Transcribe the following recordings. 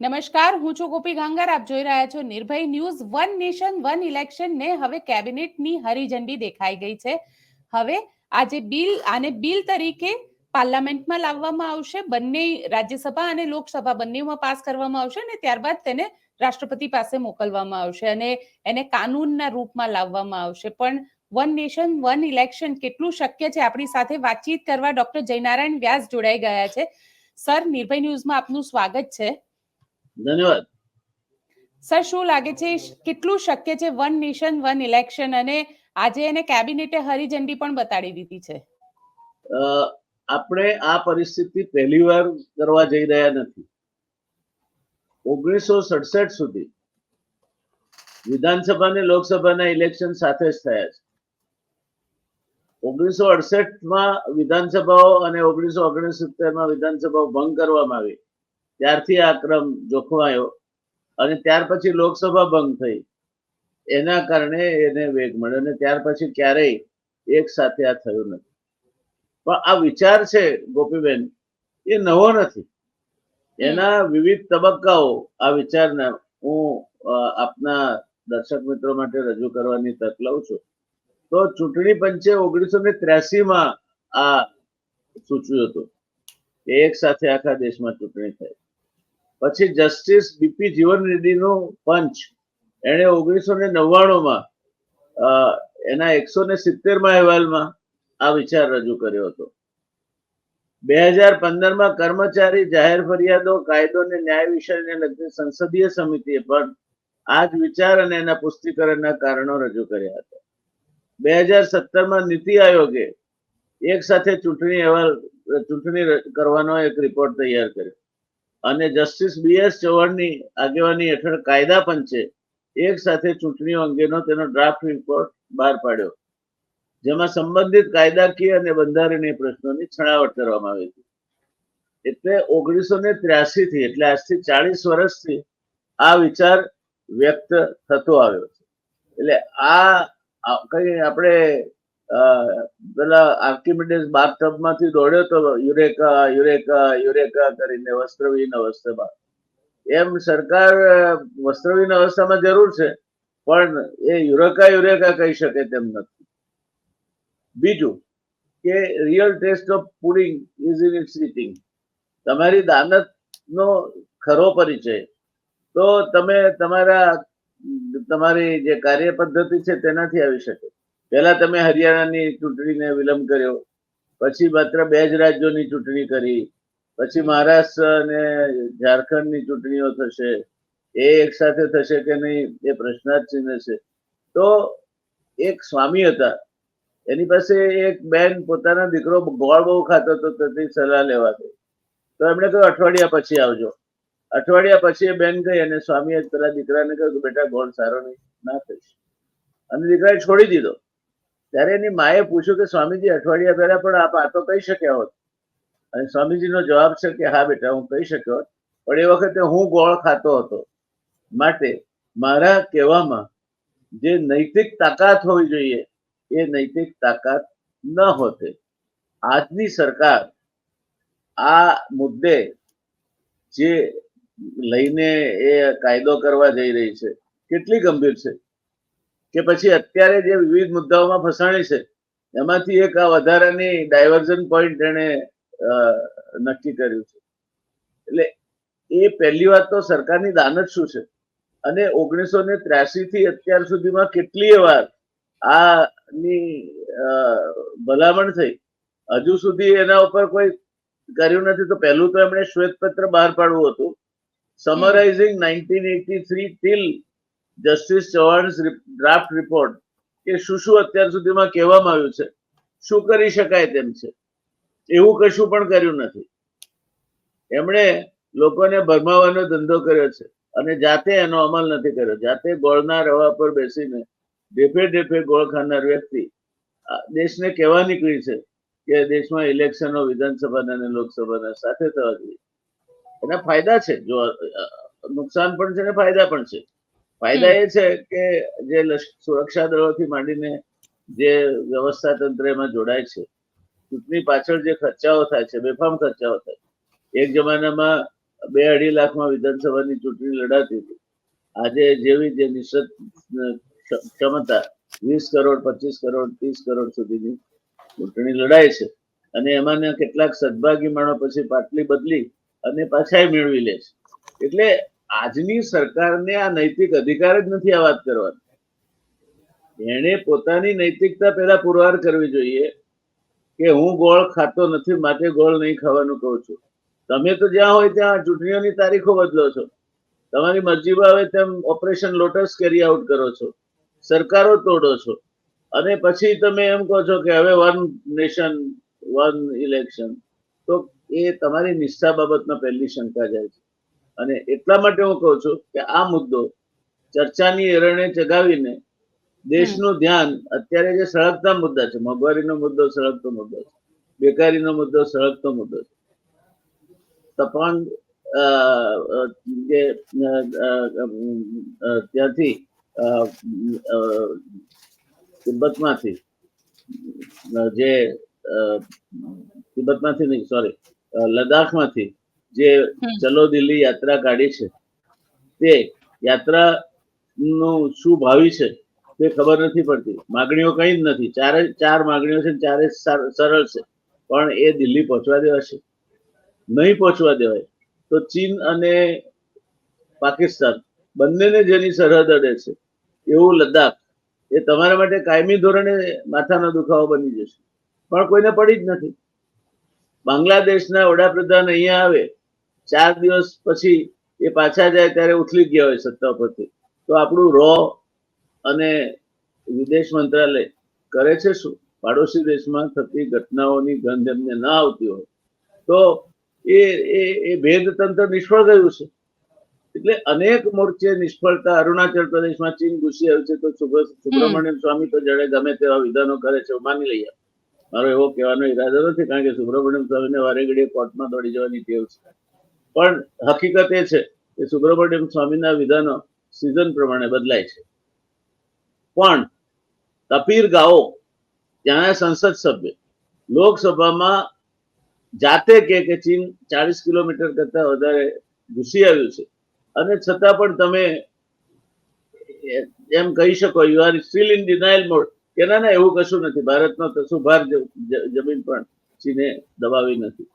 નમસ્કાર, હું છું ગોપી ગાંગર. આપ જોઈ રહ્યા છો Nirbhay news one nation, one election ને હવે કેબિનેટની હરીઝંડી દેખાઈ ગઈ છે. હવે આજે બિલ, આને બિલ તરીકે પાર્લામેન્ટમાં લાવવામાં આવશે. બંને રાજ્યસભા અને લોકસભા બંનેમાં પાસ કરવામાં આવશે અને ત્યારબાદ તેને રાષ્ટ્રપતિ પાસે મોકલવામાં આવશે અને એને કાનૂનના રૂપમાં લાવવામાં આવશે. પણ વન નેશન, વન ઇલેક્શન કેટલું શક્ય છે? આપણી સાથે વાતચીત કરવા ડોક્ટર જયનારાયણ વ્યાસ જોડાઈ ગયા છે. સર, નિર્ભય ન્યૂઝમાં આપનું સ્વાગત છે. ધન્યવાદ. સર શું લાગે છે કેટલું શક્ય છે વન નેશન વન ઇલેક્શન? અને આજે એને કેબિનેટે હરીઝંડી પણ બતાડી દીધી છે. આપણે આ પરિસ્થિતિ પહેલી વાર કરવા જઈ રહ્યા નથી. ઓગણીસો સડસઠ સુધી વિધાનસભા અને લોકસભાના ઇલેક્શન સાથે જ થયા છે. ઓગણીસો અડસઠમાં વિધાનસભાઓ અને ઓગણીસો ઓગણસિત્તેરમાં વિધાનસભાઓ ભંગ કરવામાં આવી. ત્યારથી આ ક્રમ જોખવાયો અને ત્યાર પછી લોકસભા ભંગ થઈ. એના કારણે એને વેગ મળ્યો અને ત્યાર પછી ક્યારેય એક સાથે આ થયું નથી. પણ આ વિચાર છે ગોપીબેન, એ નવો નથી. એના વિવિધ તબક્કાઓ આ વિચારના હું આપના દર્શક મિત્રો માટે રજૂ કરવાની તક લઉં છું. તો ચૂંટણી પંચે ઓગણીસો ને ત્ર્યાસીમાં આ સૂચવ્યું હતું એક સાથે આખા દેશમાં ચૂંટણી થાય. પછી જસ્ટિસ બીપી જીવન રેડ્ડીનો પંચ. એણે ઓગણીસો ને નવ્વાણુંમાં એના એકસો ને સિત્તેરમાં અહેવાલમાં આ વિચાર રજૂ કર્યો હતો. બે હજાર પંદરમાં કર્મચારી જાહેર ફરિયાદો, કાયદો અને ન્યાય વિષયને લગતી સંસદીય સમિતિએ પણ આ જ વિચાર અને એના પુષ્ટિકરણના કારણો રજૂ કર્યા હતા. બે હજાર સત્તરમાં નીતિ આયોગે એક સાથે ચૂંટણી અહેવાલ, ચૂંટણી કરવાનો એક રિપોર્ટ તૈયાર કર્યો. અને જસ્ટિસ બી એસ ચૌહાણની આગેવાની હેઠળ કાયદા પંચે એક સાથે ચૂંટણીઓ અંગેનો તેનો ડ્રાફ્ટ રિપોર્ટ બહાર પાડ્યો. જેમાં સંબંધિત કાયદાકીય અને બંધારણીય પ્રશ્નોની છણાવટ કરવામાં આવી હતી. એટલે ઓગણીસો ને ત્ર્યાસી થી એટલે આજથી ચાલીસ વર્ષથી આ વિચાર વ્યક્ત થતો આવ્યો છે. એટલે આ કઈ આપણે પેલા આર્કિમિડીઝ બાથટબમાંથી દોડ્યો તો યુરેકા યુરેકા યુરેકા કરીને વસ્ત્રવિહીન અવસ્થામાં. એમ સરકાર વસ્ત્રવિહીન અવસ્થામાં જરૂર છે, પણ એ યુરેકા યુરેકા કહી શકે તેમ નથી. બીજું કે real test of pudding is in its eating તમારી દાનતનો ખરો પરિચય. તો તમે તમારા, તમારી જે કાર્ય પદ્ધતિ છે તેનાથી આવી શકે. પહેલા તમે હરિયાણાની ચૂંટણીને વિલંબ કર્યો, પછી માત્ર બે જ રાજ્યોની ચૂંટણી કરી, પછી મહારાષ્ટ્ર અને ઝારખંડની ચૂંટણીઓ થશે. એ એક સાથે થશે કે નહીં એ પ્રશ્નાર્થ ચિહ્ન છે. તો એક સ્વામી હતા, એની પાસે એક બેન, પોતાના દીકરો ગોળ બહુ ખાતો હતો તેથી સલાહ લેવા ગઈ. તો એમણે કહ્યું, અઠવાડિયા પછી આવજો. અઠવાડિયા પછી એ બેન ગઈ અને સ્વામીએ પેલા દીકરાને કહ્યું કે, બેટા, ગોળ સારો નહીં, ના થઈશ. અને દીકરાએ છોડી દીધો. ત્યારે એની માએ પૂછ્યું કે, સ્વામીજી, અઠવાડિયા પહેલા પણ આપ આ તો કહી શક્યા હોત. અને સ્વામીજીનો જવાબ છે કે, હા બેટા, હું કહી શક્યો હોત. પણ એ વખતે હું ગોળ ખાતો હતો. માટે મારા કહેવામાં જે નૈતિક તાકાત હોવી જોઈએ, એ નૈતિક તાકાત ન હોતે. આજની સરકાર આ મુદ્દે જે લઈને એ કાયદો કરવા જઈ રહી છે, કેટલી ગંભીર છે. કે પછી અત્યારે જે વિવિધ મુદ્દાઓમાં ફસાણી છે એમાંથી એક આ વધારાની ડાયવર્ઝન પોઈન્ટ એને નક્કી કર્યું છે. એટલે એ પહેલી વાત તો સરકારની દાનત શું છે? અને ઓગણીસો ને ત્રાસી થી અત્યાર સુધીમાં કેટલીય વાર આની ભલામણ થઈ? હજુ સુધી એના ઉપર કોઈ કર્યું નથી તો પહેલું તો એમણે શ્વેતપત્ર બહાર પાડવું હતું. Summarising nineteen eighty three till justice Chauhan draft report કે શું શું અત્યાર સુધીમાં કહેવામાં આવ્યું છે? શું કરી શકાય તેમ છે? એવું કશું પણ કર્યું નથી. એમણે લોકોને ભરમાવાનો ધંધો કર્યો છે અને જાતે એનો અમલ નથી કર્યો. જાતે ગોળના રવા પર બેસીને ઢેફે ઢેફે ગોળ ખાનાર વ્યક્તિ દેશને કહેવા નીકળી છે કે દેશમાં ઇલેક્શનો વિધાનસભાના અને લોકસભાના સાથે થવા જોઈએ એના ફાયદા છે. જો નુકસાન પણ છે ને ફાયદા પણ છે. ફાયદા એ છે કે જે સુરક્ષા દળોથી માંડીને જે વ્યવસ્થા તંત્ર એમાં જોડાય છે ચૂંટણી પાછળ જે ખર્ચાઓ થાય છે બેફામ ખર્ચાઓ થાય એક જમાનામાં બે અઢી લાખમાં વિધાનસભાની ચૂંટણી લડાતી હતી. આજે જેવી જે નિશ્ચિત ક્ષમતા વીસ કરોડ પચીસ કરોડ ત્રીસ કરોડ સુધીની ચૂંટણી લડાય છે અને એમાંના કેટલાક સદભાગી માણો પછી પાટલી બદલી અને પાછા મેળવી લે છે. એટલે આજની સરકારને આ નૈતિક અધિકાર જ નથી આ વાત કરવાનો. એણે પોતાની નૈતિકતા પહેલા પુરવાર કરવી જોઈએ કે હું ગોળ ખાતો નથી માટે ગોળ નહીં ખાવાનું કહું છું. તમે તો જ્યાં હોય ત્યાં ચૂંટણીઓની તારીખો બદલો છો. તમારી મરજી આવે તેમ ઓપરેશન લોટસ કેરી આઉટ કરો છો. સરકારો તોડો છો. અને પછી તમે એમ કહો છો કે હવે વન નેશન, વન ઇલેક્શન. તો એ તમારી નિષ્ઠા બાબતમાં પહેલી શંકા જાય છે. અને એટલા માટે હું કહું છું કે આ મુદ્દો ચર્ચાની એરણે ચગાવીને દેશનું ધ્યાન અત્યારે જે સળગતા મુદ્દા છે, મોંઘવારીનો મુદ્દો, સળગતો મુદ્દો છે, બેકારીનો મુદ્દો, સળગતો મુદ્દો છે. તપાંગ જે ત્યાંથી તિબ્બતમાંથી, જે તિબ્બતમાંથી નહીં સોરી લદ્દાખમાંથી જે ચલો દિલ્હી યાત્રા કાઢી છે તે યાત્રા નું શું ભાવિ છે તે ખબર નથી પડતી. માગણીઓ કઈ જ નથી. ચારે ચાર માગણીઓ છે ચારે સરળ છે. પણ એ દિલ્હી પહોંચવા દેવાશે નહીં પહોંચવા દેવાય તો ચીન અને પાકિસ્તાન બંનેને જેની સરહદ અડે છે એવું લદ્દાખ એ તમારા માટે કાયમી ધોરણે માથાનો દુખાવો બની જશે. પણ કોઈને પડી જ નથી. બાંગ્લાદેશના વડાપ્રધાન અહીંયા આવે ચાર દિવસ પછી એ પાછા જાય ત્યારે ઉથલી ગયા હોય સત્તા પરથી તો આપણું રો અને વિદેશ મંત્રાલય કરે છે શું? પાડોશી દેશમાં થતી ઘટનાઓની ગંધ એમને ના આવતી હોય. તો એ એ ભેદ તંત્ર નિષ્ફળ ગયું છે. એટલે અનેક મોરચે નિષ્ફળતા અરુણાચલ પ્રદેશમાં ચીન ઘૂસી આવ્યું છે તો સુબ્રમણ્યમ સ્વામી તો જાણે ગમે તેવા વિધાનો કરે છે માની લઈએ મારો એવો કહેવાનો ઈરાદો નથી કારણ કે સુબ્રમણ્યમ સ્વામીને વારે ઘડીએ કોર્ટમાં દોડી જવાની ટેવ છે. પણ હકીકત એ છે કે સુબ્રમણ્યમ સ્વામીના વિધાનો સિઝન પ્રમાણે બદલાય છે. પણ તપીર ગાઓ, ત્યાંના સંસદ સભ્ય, લોકસભામાં જાતે કે કે ચીન ચાલીસ કિલોમીટર કરતા વધારે ઘૂસી આવ્યું છે. અને છતાં પણ તમે એમ કહી શકો you are still in denial mode કે ના એવું કશું નથી. ભારતનો કશું ભાર જ- જ- જમીન પણ ચીને દબાવી નથી.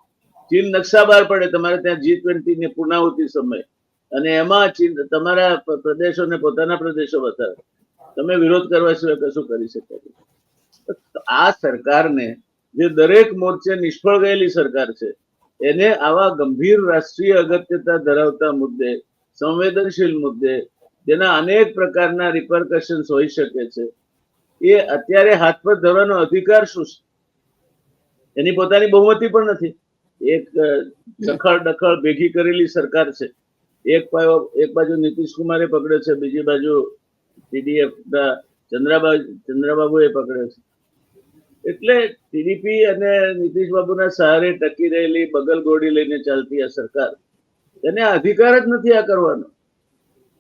ચીન નકશા બહાર પડે. તમારે ત્યાં જી ટ્વેન્ટી ની પૂર્ણાહુતિ સમય. અને એમાં ચીન, તમારા પ્રદેશો પ્રદેશોને પોતાના પ્રદેશો બતાવે તમે વિરોધ કરવા સિવાય કશું કરી શકો આ સરકારને જે દરેક મોરચે નિષ્ફળ ગયેલી સરકાર છે, એને આવા ગંભીર રાષ્ટ્રીય અગત્યતા ધરાવતા મુદ્દે, સંવેદનશીલ મુદ્દે, જેના અનેક પ્રકારના રિપરકશન્સ હોઈ શકે છે, એ અત્યારે હાથ પર ધરવાનો અધિકાર શું છે? એની પોતાની બહુમતી પણ નથી. એક ડખળ દખલ ભેગી કરેલી સરકાર છે. એક પાયો, એક બાજુ નીતિશ કુમારે પકડે છે, બીજી બાજુ ટીડીએફ ચંદ્રાબાબુ ચંદ્રાબાબુએ પકડે છે. એટલે ટીડીપી અને નીતિશ બાબુના સહારે ટકી રહેલી, બગલ ગોડી લઈને ચાલતી આ સરકાર. એને અધિકાર જ નથી આ કરવાનો.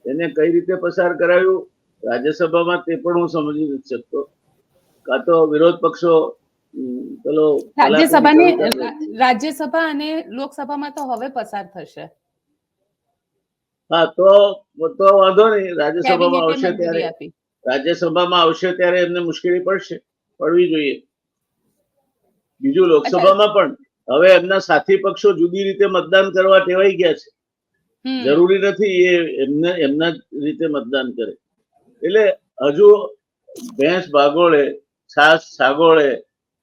એને કઈ રીતે પસાર કરાયું? રાજ્યસભામાં તે પણ હું સમજી નથી શકતો. કાં તો વિરોધ પક્ષો પેલો રાજ્યસભાની રાજ્યસભા અને લોકસભામાં તો હવે પસાર થશે. હા તો તો વાંધો નહીં. રાજ્યસભામાં આવશે ત્યારે રાજ્યસભામાં આવશે ત્યારે એમને મુશ્કેલી પડશે. પડવી જોઈએ. બીજું લોકસભામાં પણ હવે એમના સાથી પક્ષો જુદી રીતે મતદાન કરવા ટેવાઈ ગયા છે. જરૂરી નથી એ એમને એમના જ રીતે મતદાન કરે. એટલે હજુ ભેંસ ભાગોળે છાસ છાગોળે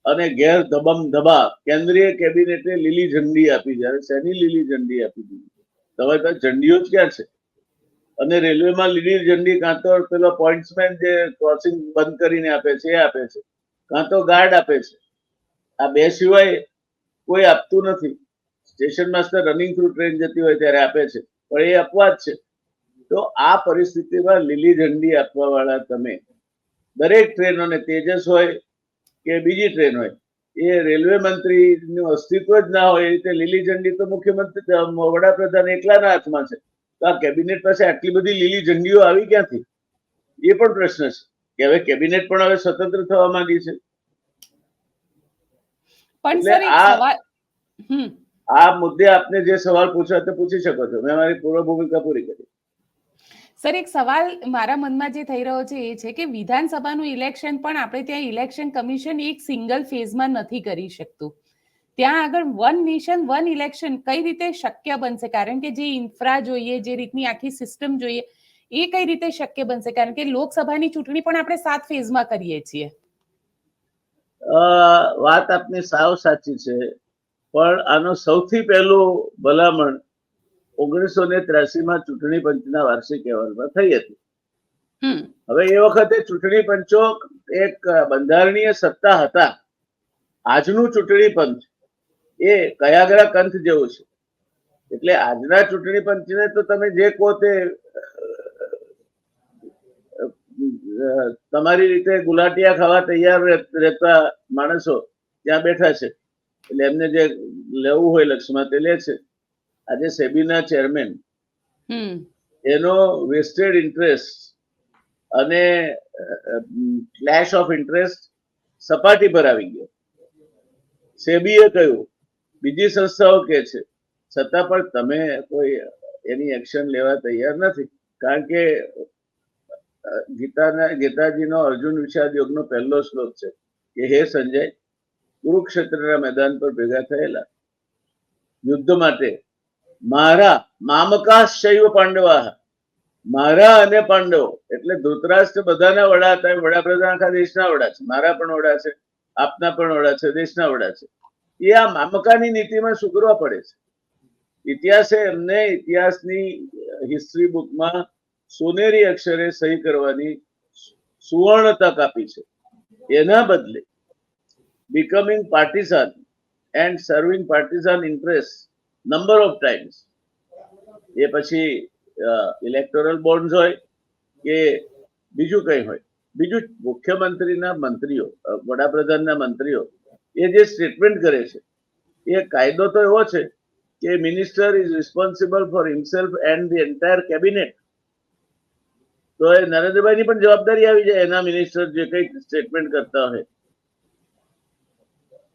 અને ઘેર ધબમ ધબા કેન્દ્રીય કેબિનેટે લીલી ઝંડી આપી, જ્યારે શેની લીલી ઝંડી આપી દીધી? તમારી પાસે ઝંડીઓ જ ક્યાં છે? અને રેલવેમાં લીલી ઝંડી કાં તો પેલો પોઈન્ટમેન જે ક્રોસિંગ બંધ કરીને આપે છે, એ આપે છે. કાં તો ગાર્ડ આપે છે. આ બે સિવાય કોઈ આપતું નથી. Station master running through train જતી હોય ત્યારે આપે છે. પણ એ અપવાદ છે. તો આ પરિસ્થિતિમાં લીલી ઝંડી આપવા વાળા તમે દરેક ટ્રેનોને તેજસ હોય કે બીજી ટ્રેન હોય. એ રેલવે મંત્રીનું અસ્તિત્વ જ ના હોય એ રીતે લીલી ઝંડી તો મુખ્યમંત્રી વડાપ્રધાન એકલાના હાથમાં છે. તો આ કેબિનેટ પાસે આટલી બધી લીલી ઝંડીઓ આવી ક્યાંથી? એ પણ પ્રશ્ન છે. કે હવે કેબિનેટ પણ હવે સ્વતંત્ર થવા માંગી છે. આ મુદ્દે આપને જે સવાલ પૂછવા તે પૂછી શકો છો. મેં મારી પૂર્વ ભૂમિકા પૂરી કરી. સર, એક સવાલ મારા મનમાં જે થઈ રહ્યો છે એ છે કે વિધાનસભાનું ઇલેક્શન પણ આપણે ત્યાં ઇલેક્શન કમિશન એક સિંગલ ફેઝમાં નથી કરી શકતું. ત્યાં આગળ વન નેશન, વન ઇલેક્શન કઈ રીતે શક્ય બનશે? કારણ કે જે ઇન્ફ્રા જોઈએ, જે રીતની આખી સિસ્ટમ જોઈએ, એ કઈ રીતે શક્ય બનશે? કારણ કે લોકસભાની ચૂંટણી પણ આપણે સાત ફેઝમાં કરીએ છીએ. વાત આપની સાવ સાચી છે. પણ આનો સૌથી પહેલો ભલામણ ઓગણીસો ને ત્ર્યાસીમાં ચૂંટણી પંચના વાર્ષિક અહેવાલમાં થઈ હતી. હવે એ વખતે ચૂંટણી પંચો એક બંધારણીય સત્તા હતા. આજનું ચૂંટણી પંચ એ કયાગરા કંથ જેવું છે. એટલે આજના ચૂંટણી પંચને તો તમે જે કહો તે તમારી રીતે ગુલાટિયા ખાવા તૈયાર રહે- રહેતા માણસો ત્યાં બેઠા છે. એટલે એમને જે લેવું હોય લક્ષમાં તે લે છે. આજે સેબીના ચેરમેન એનો વેસ્ટેડ ઇન્ટરેસ્ટ અને ક્લેશ ઓફ ઇન્ટરેસ્ટ સપાટી પર આવી ગયો. સેબીએ કહ્યું બીજી સંસ્થાઓ કે છે છતાં પણ તમે કોઈ એની એક્શન લેવા તૈયાર નથી. કારણ કે ગીતાના ગીતાજીનો અર્જુન વિષાદ યોગનો પહેલો શ્લોક છે કે હે સંજય કુરુક્ષેત્રના મેદાન પર ભેગા થયેલા યુદ્ધ માટે મારા મામકા શૈવ પાંડવા. મારા અને પાંડવો. એટલે ધૃતરાષ્ટ્ર બધાના વડા હતા વડાપ્રધાન આખા દેશના વડા છે. મારા પણ વડા છે, આપના પણ વડા છે, દેશના વડા છે. એ આ મામકાની નીતિમાં સુધરવા પડે છે. ઇતિહાસે એમને ઇતિહાસની હિસ્ટ્રી બુકમાં સોનેરી અક્ષરે સહી કરવાની સુવર્ણ તક આપી છે. એના બદલે becoming partisan and serving partisan interests number of times એ પછી ઇલેક્ટોરલ બોન્ડ હોય કે બીજું કંઈ હોય. બીજું મુખ્યમંત્રીના મંત્રીઓ વડાપ્રધાનના મંત્રીઓ, એ જે સ્ટેટમેન્ટ કરે છે, એ કાયદો તો એવો છે કે minister is responsible for himself and the entire cabinet તો એ નરેન્દ્રભાઈની પણ જવાબદારી આવી જાય, એના મિનિસ્ટર જે કંઈક સ્ટેટમેન્ટ કરતા હોય.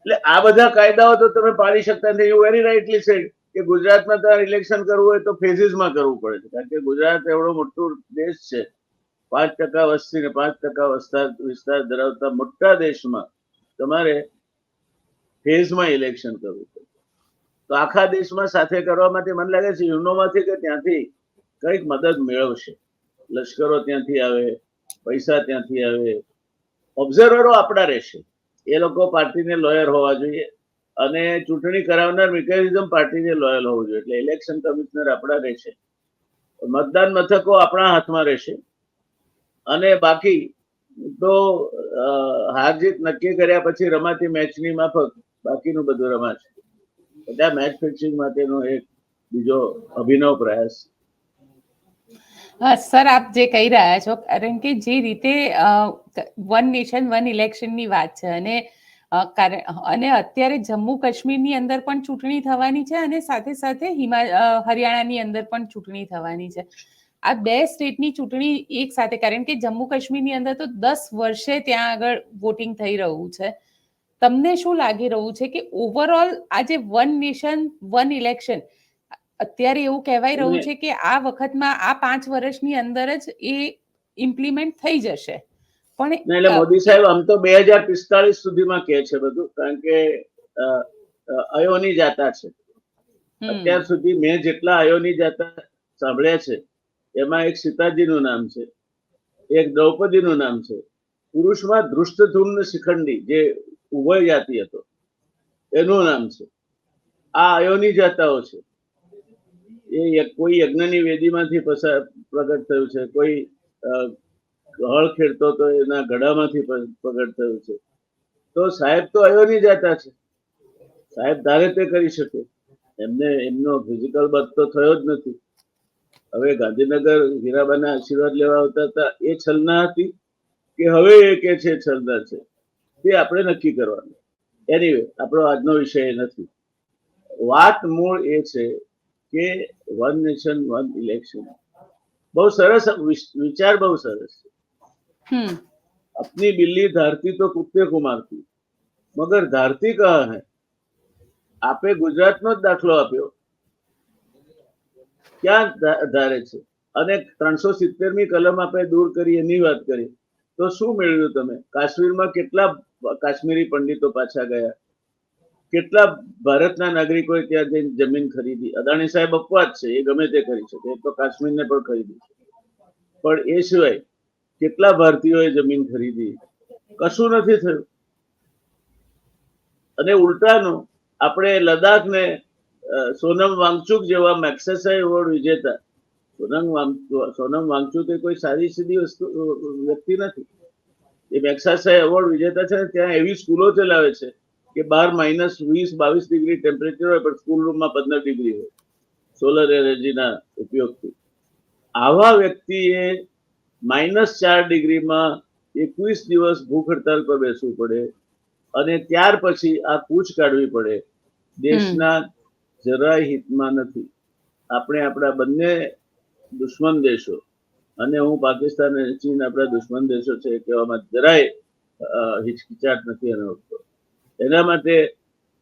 એટલે આ બધા કાયદાઓ તો તમે પાડી શકતા નથી. યુ વેરી રાઇટલી સેડ કે ગુજરાતમાં તમારે ઇલેક્શન કરવું હોય તો ફેઝિસમાં કરવું પડે છે. કારણ કે ગુજરાત એવડો મોટો દેશ છે. પાંચ ટકા વસ્તી ને પાંચ ટકા વિસ્તાર વિસ્તાર ધરાવતા મોટા દેશમાં તમારે ફેઝમાં ઇલેક્શન કરવું પડે. તો આખા દેશમાં સાથે કરવા માટે મને લાગે છે યુનોમાંથી કે ત્યાંથી કંઈક મદદ મેળવશે. લશ્કરો ત્યાંથી આવે, પૈસા ત્યાંથી આવે ઓબ્ઝર્વરો આપણા રહેશે. એ લોકો પાર્ટીને લોયર હોવા જોઈએ અને ચૂંટણી કરાવનાર મિકેનિઝમ પાર્ટીને લોયલ હોવું જોઈએ. એટલે ઇલેક્શન કમિશનર આપણા રહેશે. મતદાન મથકો આપણા હાથમાં રહેશે. અને બાકી તો હાર જીત નક્કી કર્યા પછી રમાતી મેચની માફક બાકીનું બધું રમાશે. બધા મેચ ફિક્સિંગ માટેનો એક બીજો અભિનવ પ્રયાસ. સર, આપ જે કહી રહ્યા છો, કારણ કે જે રીતે વન નેશન વન ઇલેક્શનની વાત છે. અને અને અત્યારે જમ્મુ કાશ્મીરની અંદર પણ ચૂંટણી થવાની છે અને સાથે સાથે હિમા હરિયાણાની અંદર પણ ચૂંટણી થવાની છે. આ બે સ્ટેટની ચૂંટણી એક સાથે કારણ કે જમ્મુ કાશ્મીરની અંદર તો દસ વર્ષે ત્યાં આગળ વોટિંગ થઈ રહ્યું છે. તમને શું લાગી રહ્યું છે કે ઓવરઓલ આજે વન નેશન વન ઇલેક્શન અત્યારે એવું કહેવાય રહ્યું છે કે આ વખતમાં આ પાંચ વર્ષની અંદર જ એ ઇમ્પ્લિમેન્ટ થઈ જશે? પણ એટલે મોદી સાહેબ આમ તો બે હજાર પિસ્તાળીસ સુધીમાં કહે છે બધું કારણ કે અયોની જાતા છે. અત્યાર સુધી મેં જેટલા અયોની જાતા સાંભળ્યા છે એમાં એક સીતાજીનું નામ છે એક દ્રૌપદીનું નામ છે. પુરુષમાં ધૃષ્ટધૂમ્ન શિખંડી જે ઉભય જાતિ હતો એનું નામ છે. આ અયોની જાતાઓ છે. એ કોઈ યજ્ઞની વેદીમાંથી પસાર પ્રગટ થયું છે કોઈ હળ ખેડતો તો એના ગળામાંથી પ- પ્રગટ થયું છે. તો સાહેબ તો અયોની જાતા છે. સાહેબ ધારે તે કરી શકે. એમને, એમનો ફિઝિકલ બર્થ તો થયો જ નથી. હવે ગાંધીનગર હીરાબાના આશીર્વાદ લેવા આવતા હતા. એ છલના હતી કે હવે એ કે છે છલના છે. તે આપણે નક્કી કરવાનું. એનીવે આપણો આજનો વિષય નથી. વાત મૂળ એ છે કે વન નેશન વન ઇલેક્શન બહુ સરસ વિચાર બહુ સરસ છે. अपनी बिल्ली धारती तो कुत्ते को मारती मगर धारती कहाँ है આપે ગુજરાતનો જ દાખલો આપ્યો ક્યાં ધા- ધારે છે અને ત્રણસો સિત્તેરમી કલમ આપે દૂર કરી એની વાત કરી તો શું મેળવ્યું તમે કાશ્મીરમાં કેટલા કાશ્મીરી પંડિતો પાછા ગયા કેટલા ભારતના નાગરિકોએ ત્યાં જઈને જમીન ખરીદી અદાણી સાહેબ અપવાદ છે એ ગમે તે કરી શકે એ તો કાશ્મીરને પણ ખરીદી છે પણ એ સિવાય કેટલા ભારતીયોએ જમીન ખરીદી? કશું નથી થયું. અને ઉલટાનું, આપણે લદ્દાખને સોનમ વાંગચુક જેવા મેક્સેસાઈ એવોર્ડ વિજેતા. સોનમ સોનમ વાંગચુક એ કોઈ સારી સીધી વસ્તુ વ્યક્તિ નથી. એ મેક્સાસાઈ એવોર્ડ વિજેતા છે ત્યાં એવી સ્કૂલો ચલાવે છે કે બાર માઇનસ વીસ, બાવીસ ડિગ્રી ટેમ્પરેચર હોય, પણ સ્કૂલ રૂમમાં પંદર ડિગ્રી હોય. સોલર એનર્જીના ઉપયોગથી. આવા વ્યક્તિએ માઇનસ ચાર ડિગ્રીમાં એકવીસ દિવસ ભૂખ હડતાલ પર બેસવું પડે અને ત્યાર પછી આ કૂચ કાઢવી પડે. દેશના જરાય હિતમાં નથી. આપણે આપણા બંને દુશ્મન દેશો અને હું પાકિસ્તાન અને ચીન આપણા દુશ્મન દેશો છે કહેવામાં જરાય હિચકિચાટ નથી અનુભવતો એના માટે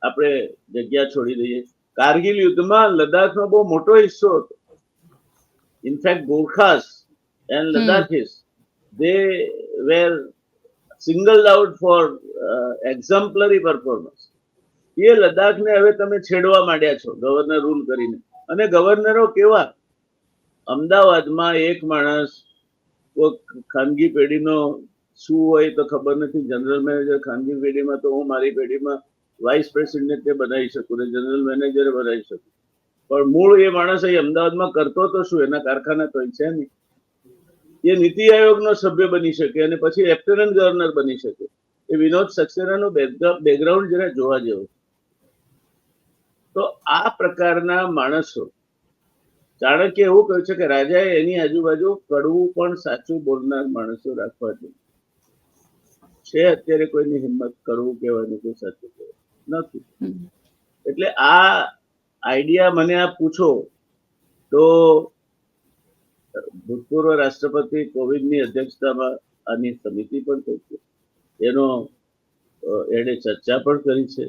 આપણે જગ્યા છોડી દઈએ. કારગિલ યુદ્ધમાં લદ્દાખનો બહુ મોટો હિસ્સો હતો. In fact Gorkhas and Ladakhis they were singled out for uh, exemplary performance. એ લદ્દાખને હવે તમે છેડવા માંડ્યા છો ગવર્નર રૂલ કરીને. અને ગવર્નરો કેવા? અમદાવાદમાં એક માણસ કોઈ ખાનગી પેઢીનો શું હોય તો ખબર નથી. જનરલ મેનેજર ખાનગી પેઢીમાં તો હું મારી પેઢીમાં વાઇસ પ્રેસિડેન્ટ બનાવી શકું ને જનરલ મેનેજર બનાવી શકું. પણ મૂળ એ માણસ અહીં અમદાવાદમાં કરતો તો શું? એના કારખાના તો છે નહીં. એ નીતિ આયોગનો સભ્ય બની શકે અને પછી લેફ્ટનન્ટ ગવર્નર બની શકે. એ વિનોદ સક્સેનાનો બેકગ્રાઉન્ડ જરા જોવા જેવું તો આ પ્રકારના માણસો ચાણક્ય એવું કહ્યું છે કે રાજાએ એની આજુબાજુ કડવું પણ સાચું બોલનાર માણસો રાખવા જોઈએ. છે અત્યારે કોઈની હિંમત કરવું કહેવાની કોઈ સાચું કહેવાય નથી. એટલે આ આઈડિયા મને આ પૂછો તો ભૂતપૂર્વ રાષ્ટ્રપતિ કોવિંદની અધ્યક્ષતામાં આની સમિતિ પણ થઈ છે. એનો એણે ચર્ચા પણ કરી છે.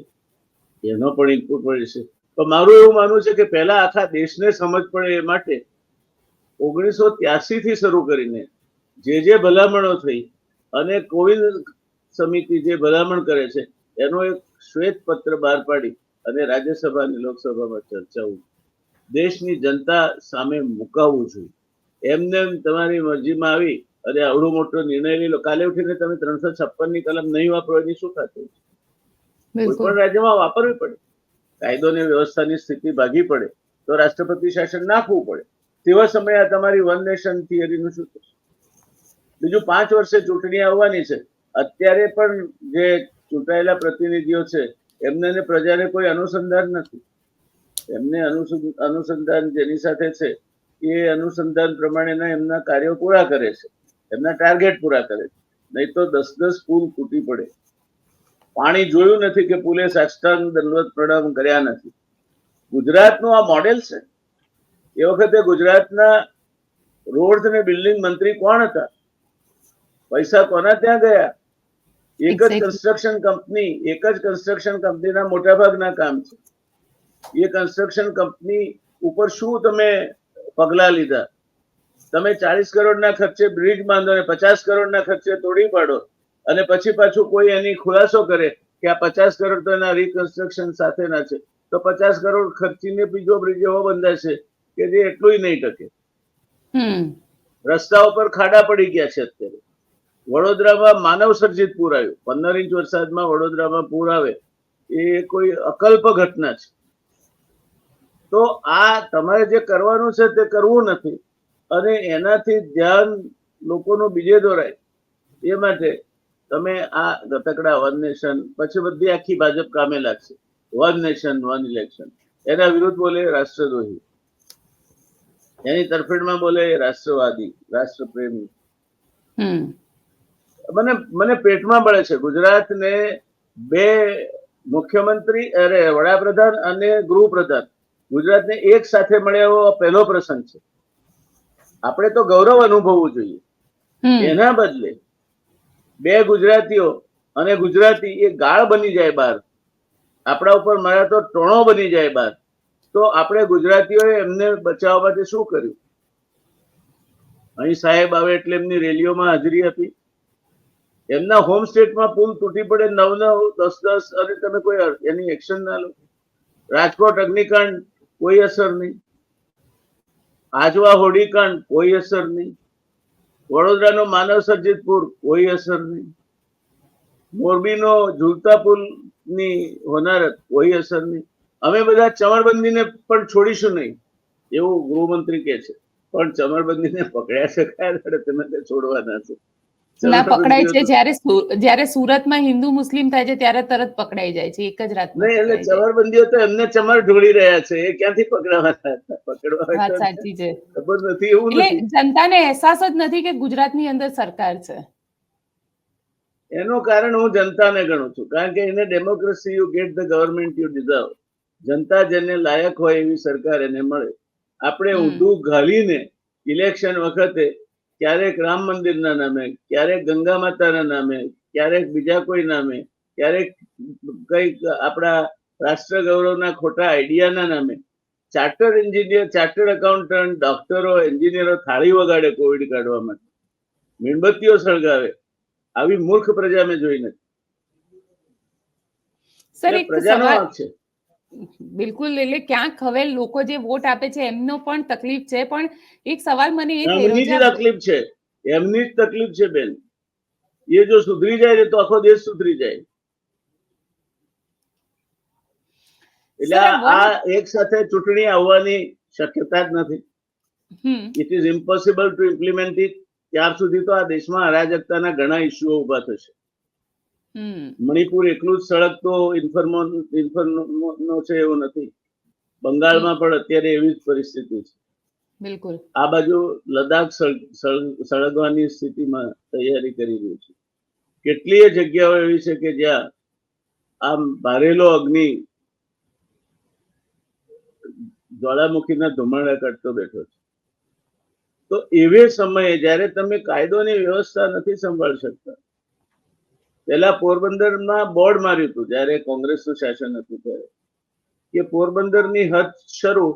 એનો પણ ઇનપુટ મળે છે. તો મારું એવું માનવું છે કે પહેલા આખા દેશને સમજ પડે એ માટે ઓગણીસો ત્યાસી થી શરૂ કરીને જે જે ભલામણો થઈ અને કોવિંદ સમિતિ જે ભલામણ કરે છે, એનો એક શ્વેત પત્ર બહાર પાડી અને રાજ્યસભા અને લોકસભામાં ચર્ચાવું દેશની જનતા સામે મુકાવવું જોઈએ. એમને તમારી મરજીમાં આવી અરે આવડો મોટો નિર્ણય લઈ લો. કાલે ઉઠીને તમે ત્રણસો છપ્પનની કલમ નહીં વાપરો એની શું થતું કોઈ પણ રાજ્યમાં વાપરવી પડે. કાયદો ને વ્યવસ્થાની સ્થિતિ ભાગી પડે તો રાષ્ટ્રપતિ શાસન નાખવું પડે. તેવા સમયે આ તમારી વન નેશન થિયરીનું શું બીજું પાંચ વર્ષે ચૂંટણી આવવાની છે. અત્યારે પણ જે ચૂંટાયેલા પ્રતિનિધિઓ છે એમને પ્રજાને કોઈ અનુસંધાન નથી. એમને અનુસંધાન જેની સાથે છે એ અનુસંધાન પ્રમાણેના એમના કાર્યો પૂરા કરે છે. એમના ટાર્ગેટ પૂરા કરે છે. નહીં તો દસ દસ પુલ તૂટી પડે. પાણી જોયું નથી કે પુલે સાષ્ટાંગ દંડવત પ્રણામ કર્યા નથી. ગુજરાતનું આ મોડેલ છે. એ વખતે ગુજરાતના રોડ અને બિલ્ડિંગ મંત્રી કોણ હતા? પૈસા કોના ત્યાં ગયા? એક જ કન્સ્ટ્રક્શન કંપની એક જ કન્સ્ટ્રક્શન કંપનીના મોટાભાગના કામ છે. એ કન્સ્ટ્રક્શન કંપની ઉપર શું તમે પગલા લીધા. તમે ચાલીસ કરોડના ખર્ચે બ્રિજ બાંધો ને પચાસ કરોડના ખર્ચે તોડી પાડો. અને પછી પાછું કોઈ એની ખુલાસો કરે કે આ પચાસ કરોડ તો એના રિકન્સ્ટ્રક્શન સાથેના છે. તો પચાસ કરોડ ખર્ચીને બીજો બ્રિજ એવો બંધાશે કે જે એટલું નહીં ટકે. રસ્તાઓ પર ખાડા પડી ગયા છે અત્યારે. વડોદરામાં માનવ સર્જિત પૂર આવ્યું. પંદર ઇંચ વરસાદમાં વડોદરામાં પૂર આવે. એ કોઈ અકલ્પ ઘટના છે. તો આ તમારે જે કરવાનું છે તે કરવું નથી. અને એનાથી ધ્યાન લોકોનું બીજે દોરાય. એ માટે તમે આ ગતકડા વન નેશન પછી બધી આખી ભાજપ કામે લાગશે. One nation one election. એના વિરુદ્ધ બોલે રાષ્ટ્રદ્રોહી. એની તરફેણમાં બોલે રાષ્ટ્રવાદી રાષ્ટ્રપ્રેમી. મને મને પેટમાં બળે છે. ગુજરાતને બે મુખ્યમંત્રી અરે વડાપ્રધાન અને ગૃહપ્રધાન. ગુજરાતને એક સાથે મળે એવો પહેલો પ્રસંગ છે. આપણે તો ગૌરવ અનુભવવું જોઈએ. એના બદલે બે ગુજરાતીઓ અને ગુજરાતી એ ગાળ બની જાય બહાર. આપણા ઉપર મારા તો ટોણો બની જાય બહાર. તો આપણે ગુજરાતીઓએ એમને બચાવવા માટે શું કર્યું? અહીં સાહેબ આવે એટલે એમની રેલીઓમાં હાજરી આપી. એમના હોમ સ્ટેટમાં પુલ તૂટી પડે નવ નવ દસ દસ અને તમે કોઈ એની એક્શન ના લો. રાજકોટ અગ્નિકાંડ કોઈ અસર નહીં. આજવા હોડીકાંડ કોઈ અસર નહીં. વડોદરાનો માનવ સર્જિત કોઈ અસર નહીં. મોરબીનો ઝુલતા પુલની હોનારત કોઈ અસર નહીં. અમે બધા ચમરબંધીને પણ છોડીશું નહીં, એવું ગૃહમંત્રી કે છે. પણ ચમરબંધીને પકડ્યા છે કયા તમે છોડવાના છે. ના પકડાય છે. જ્યારે જ્યારે સુરતમાં હિન્દુ મુસ્લિમ થાય છે ત્યારે તરત પકડાઈ જાય છે. એક જ રાત નહીં એટલે ચમરબંધીઓ તો એમને ચમર ઢોળી રહ્યા છે. એ ક્યાંથી પકડવાના? પકડવા વાત સાચી છે. ખબર નથી એવું એટલે જનતાને અહેસાસ જ નથી કે ગુજરાતની અંદર સરકાર છે. એનું કારણ હું જનતાને ગણું છું. કારણ કે એને democracy you get the government you deserve જનતા જેને લાયક હોય એવી સરકાર એને મળે. આપણે. ઊંધું ઘાલીને ઇલેક્શન વખતે ક્યારેક રામ મંદિરના નામે ક્યારેક ગંગા માતાના નામે ક્યારેક બીજા કોઈ નામે ક્યારેક કંઈક આપણા રાષ્ટ્ર ગૌરવના ખોટા આઈડિયાના નામે. ચાર્ટર્ડ એન્જિનિયર ચાર્ટર્ડ એકાઉન્ટન્ટ ડોક્ટરો એન્જિનિયરો થાળી વગાડે કોવિડ કાઢવા માટે. મીણબત્તીઓ સળગાવે. આવી મૂર્ખ પ્રજા મેં જોઈ નથી. પ્રજાનો વાંક છે. બિલકુલ એટલે ક્યાંક હવે લોકો જે વોટ આપે છે એમનો પણ તકલીફ છે. પણ એક સવાલ મને એ એમની જ તકલીફ છે. એમની જ તકલીફ છે બેન. એ જો સુધરી જાય તો આખો દેશ સુધરી જાય. એટલે આ એક સાથે ચૂંટણી આવવાની શક્યતા જ નથી. It is impossible to implement it ત્યાર સુધી તો આ દેશમાં અરાજકતાના ઘણા ઇસ્યુઓ ઊભા થશે. મણિપુર એકલું જ સળગતો ઇન્ફર્મો ઇન્ફર્મો છે એવું નથી. બંગાળમાં પણ અત્યારે એવી જ પરિસ્થિતિ છે. બિલકુલ. આ બાજુ સળ- સળગવાની સ્થિતિમાં તૈયારી કરી રહ્યું છે. કેટલીય જગ્યાઓ એવી છે કે જ્યાં આમ ભારેલો અગ્નિ જ્વાળામુખીના ધુમાડા કાઢતો બેઠો છે. તો એવે સમયે જ્યારે તમે કાયદોની વ્યવસ્થા નથી સંભાળી શકતા પહેલા પોરબંદરમાં બોર્ડ માર્યું હતું, જ્યારે કોંગ્રેસનું શાસન હતું ત્યારે, કે પોરબંદરની હદ શરૂ,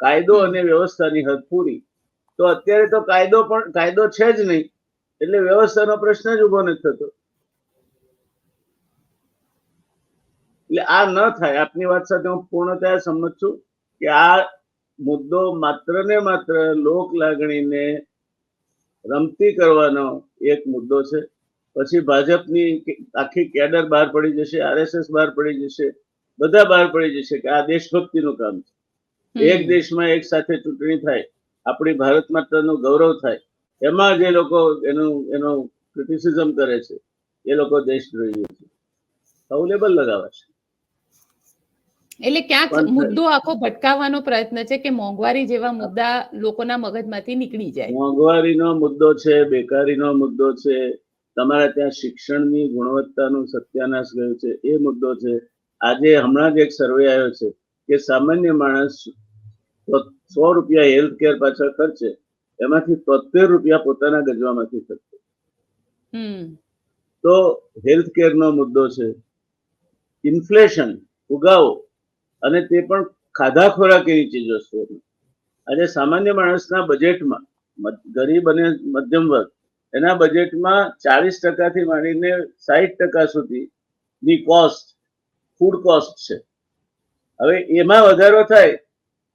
કાયદો અને વ્યવસ્થાની હદ પૂરી. તો અત્યારે તો કાયદો પણ, કાયદો છે જ નહીં, એટલે વ્યવસ્થાનો પ્રશ્ન જ ઊભો નથી થતો. એટલે આ ન થાય, આપની વાત સાથે હું પૂર્ણતયા સંમત છું કે આ મુદ્દો માત્ર ને માત્ર લોક લાગણીને રમતી કરવાનો એક મુદ્દો છે. પછી ભાજપની આખી કેડર બહાર પડી જશે આરએસએસ બહાર પડી જશે બધા બહાર પડી જશે કે આ દેશભક્તિનું કામ છે. એક દેશમાં એક સાથે ચૂંટણી થાય આપણી ભારત માતાનું ગૌરવ થાય એમાં જે લોકો એનું એનો ક્રિટિસિઝમ કરે છે એ લોકો દેશદ્રોહી છે. અવેલેબલ લગાવે છે. એટલે ક્યાંક મુદ્દો આખો ભટકાવવાનો પ્રયત્ન છે કે મોંઘવારી જેવા મુદ્દા લોકોના મગજમાંથી નીકળી જાય. મોંઘવારીનો મુદ્દો છે બેકારીનો મુદ્દો છે તમારા ત્યાં શિક્ષણની ગુણવત્તાનો સત્યાનાશ ગયો છે એ મુદ્દો છે. આજે હમણાં જ એક સર્વે આવ્યો છે કે સામાન્ય માણસ સો રૂપિયા હેલ્થ કેર પાછળ ખર્ચે એમાંથી તોતેર રૂપિયા પોતાના ગજવામાંથી ખર્ચે. તો હેલ્થ કેરનો મુદ્દો છે. ઇન્ફ્લેશન ઉગાવો અને તે પણ ખાધા ખોરાક એવી ચીજ વસ્તુઓની આજે સામાન્ય માણસના બજેટમાં ગરીબ અને મધ્યમ વર્ગ એના બજેટમાં ચાલીસ ટકાથી માંડીને સાહીઠ ટકા સુધીની કોસ્ટ ફૂડ કોસ્ટ છે. હવે એમાં વધારો થાય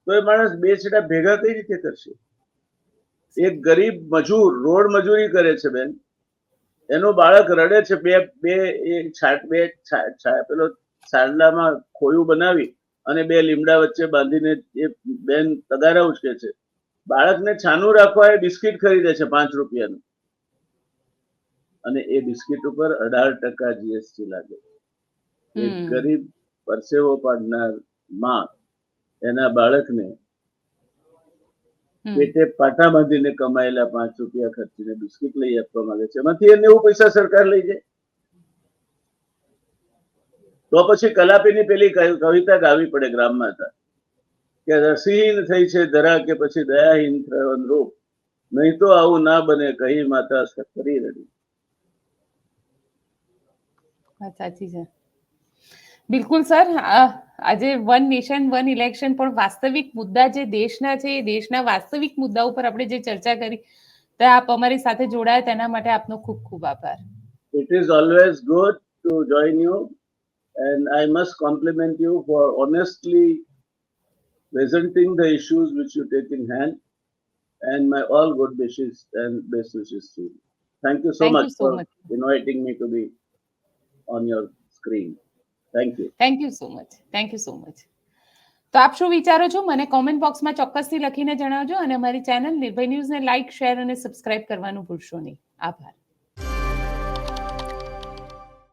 તો એ માણસ બે છેડા ભેગા કઈ રીતે કરશે? એક ગરીબ મજૂર, રોડ મજૂરી કરે છે બેન. એનું બાળક રડે છે બે બે છાટ, બે પેલો સાંડલામાં ખોયું બનાવી અને બે લીમડા વચ્ચે બાંધીને એ બેન તગારા ઉચકે છે. બાળકને છાનું રાખવા એ બિસ્કિટ ખરીદે છે પાંચ રૂપિયાનું. અને એ બિસ્કિટ ઉપર અઢાર ટકા જીએસટી લાગે. એક ગરીબ પરસેવો પાડનારમાં એના બાળકને. પેટે પાટા બાંધીને કમાયેલા પાંચ રૂપિયા ખર્ચીને બિસ્કિટ લઈ આપવા માંગે છે. એમાંથી એ નેવું પૈસા સરકાર લઈ જાય. તો પછી કલાપીની પેલી કવિ- કવિતા ગાવી પડે ગ્રામમાં હતા કે રસીહીન થઈ છે ધરા કે પછી દયાહીન થયો રૂપ નહીં તો આવું ના બને કહી માતા કરી રડી. સાચી છે બિલકુલ સર આજે વન નેશન વન ઇલેક્શન પણ વાસ્તવિક મુદ્દા જે દેશના છે એ દેશના વાસ્તવિક મુદ્દા ઉપર આપણે જે ચર્ચા કરી તો આપ અમારી સાથે જોડાયા તેના માટે આપનો ખૂબ ખૂબ આભાર good to join you, and I must compliment you for honestly presenting the issues which you take in hand. And my all good wishes and best wishes to you. Thank you so thank much you so for much inviting me to be on your screen. Thank you. Thank you so much thank you so much તો આપ શું વિચારો છો? મને comment બોક્સમાં ચોક્કસથી લખીને જણાવજો અને અમારી ચેનલ નિર્ભય ન્યૂઝને લાઇક શેર અને સબસ્ક્રાઇબ કરવાનું ભૂલશો નહીં. આભાર.